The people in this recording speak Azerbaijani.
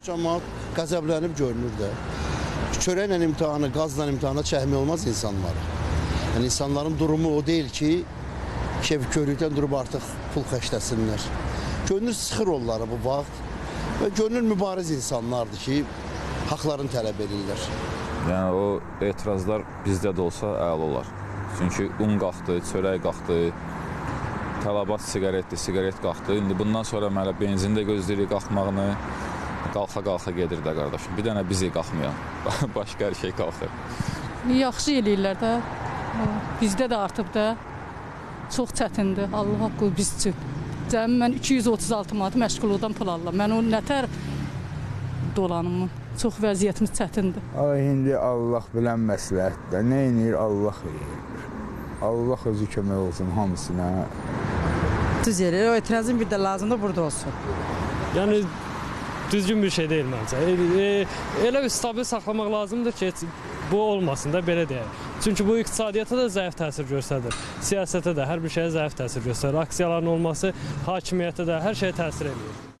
Cəmaat qəzəblənib görünür də. Çörəklə imtahanı, qazla imtahana çəkmək olmaz insanlara. Yəni insanların durumu o deyil ki, keyf körükdən durub artıq pul xərcləsinlər. Gönül sıxır onları bu vaxt və gönül mübariz insanlardır ki, haqlarını tələb edirlər. Yəni o etirazlar bizdə də olsa əla olar. Çünki un qalxdı, çörək qalxdı, tələbat siqaretdir, siqaret qalxdı. İndi bundan sonra mənə benzin də gözləyirik qalxmağını. Qalxa-qalxa gedir də qardaşım. Bir dənə bizi qalxmayan. Başqa hər şey qalxır. Yaxşı eləyirlər də. Bizdə də artıb da. Çox çətindir. Allah haqqı biz üçün. Cəmi mən 236 manat məşğulluqdan pul alıram. Mən o nətər dolanımı. Çox vəziyyətimiz çətindir. Ay indi Allah bilən məsləhətdə. Nə edir Allah eləyir. Allah özü kömək olsun hamısına. Düz yerə o etirazın bir də lazımdır burada olsun. Yəni düzgün bir şey deyil məncə. E, e, elə bir stabil saxlamaq lazımdır ki, bu olmasın da belə deyək. Çünki bu iqtisadiyyata da zəif təsir göstərir. Siyasətə də, hər bir şeyə zəif təsir göstərir. Aksiyaların olması hakimiyyətə də, hər şeyə təsir edir.